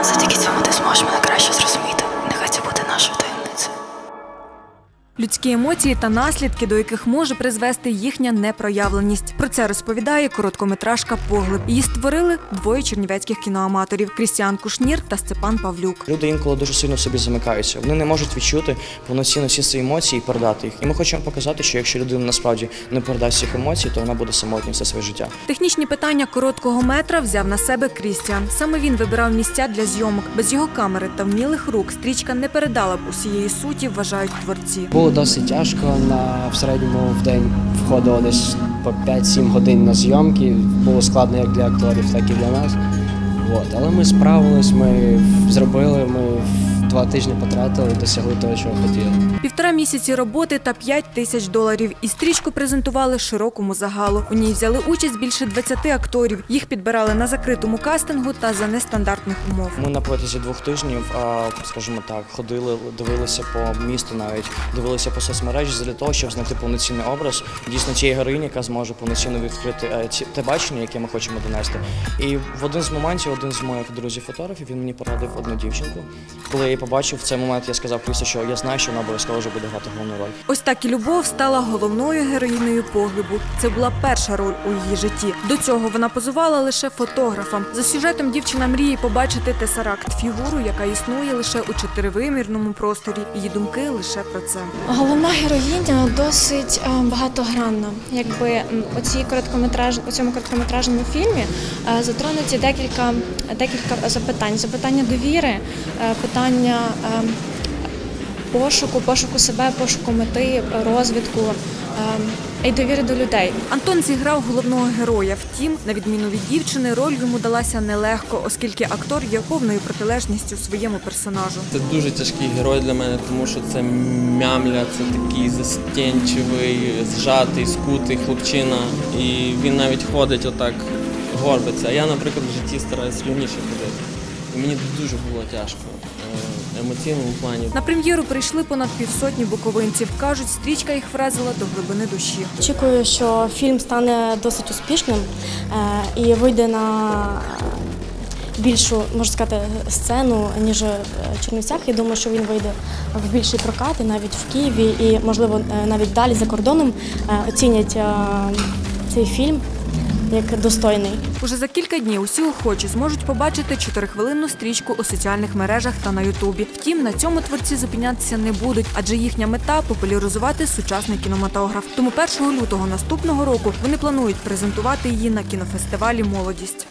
Завдяки цьому ти зможеш мене краще зрозуміти. Людські емоції та наслідки, до яких може призвести їхня непроявленість. Про це розповідає короткометражка Поглиб. Її створили двоє чернівецьких кіноаматорів Крістіан Кушнір та Степан Павлюк. Люди інколи дуже сильно в собі замикаються. Вони не можуть відчути повноцінно всі свої емоції і передати їх. І ми хочемо показати, що якщо людина насправді не передасть цих емоцій, то вона буде самотня все своє життя. Технічні питання короткого метра взяв на себе Крістіан. Саме він вибирав місця для зйомок. Без його камери та вмілих рук стрічка не передала б усієї суті, вважають творці. Було досить тяжко. На в середньому в день входило десь по 5-7 годин на зйомки. Було складно як для акторів, так і для нас. От. Але ми справились, ми зробили, ми два тижні потратили і досягли того, чого хотіли. Півтора місяці роботи та 5 тисяч доларів. І стрічку презентували широкому загалу. У ній взяли участь більше 20 акторів. Їх підбирали на закритому кастингу та за нестандартних умов. Ми на протязі двох тижнів, скажімо так, ходили, дивилися по місту, навіть дивилися по соцмережі для того, щоб знайти повноцінний образ дійсно тієї героїні, яка зможе повноцінно відкрити е, те бачення, яке ми хочемо донести. І в один з моментів, один з моїх друзів-фотографів, він мені порадив одну дівчинку. Коли я побачив, в цей момент я сказав Крісі, що я знаю, що вона обов'язково вже буде грати головну роль. Ось так і любов стала головною героїнею поглибу. Це була перша роль у її житті. До цього вона позувала лише фотографам. За сюжетом дівчина мріє побачити тесаракт фігуру, яка існує лише у чотиривимірному просторі. Її думки лише про це. Головна героїня досить е, багатогранна. Якби м, оці короткометраж, у цьому короткометражному фільмі е, затронуті декілька, декілька запитань: запитання довіри, е, питання е, пошуку, пошуку себе, пошуку мети, розвитку е, і довіри до людей. Антон зіграв головного героя. Втім, на відміну від дівчини, роль йому далася нелегко, оскільки актор є повною протилежністю своєму персонажу. Це дуже тяжкий герой для мене, тому що це мямля, це такий застенчивий, зжатий, скутий хлопчина. І він навіть ходить отак, горбиться. А я, наприклад, в житті стараюся рівніше ходити. Мені дуже було тяжко е, в емоційному плані. На прем'єру прийшли понад півсотні буковинців. кажуть, стрічка їх вразила до глибини душі. Очікую, що фільм стане досить успішним е, і вийде на більшу, можна сказати, сцену, ніж в Чернівцях. Я думаю, що він вийде в більший прокат, і навіть в Києві, і, можливо, е, навіть далі за кордоном е, оцінять е, цей фільм як достойний. Уже за кілька днів усі охочі зможуть побачити чотирихвилинну стрічку у соціальних мережах та на Ютубі. Втім, на цьому творці зупинятися не будуть, адже їхня мета популяризувати сучасний кінематограф. Тому 1 лютого наступного року вони планують презентувати її на кінофестивалі Молодість.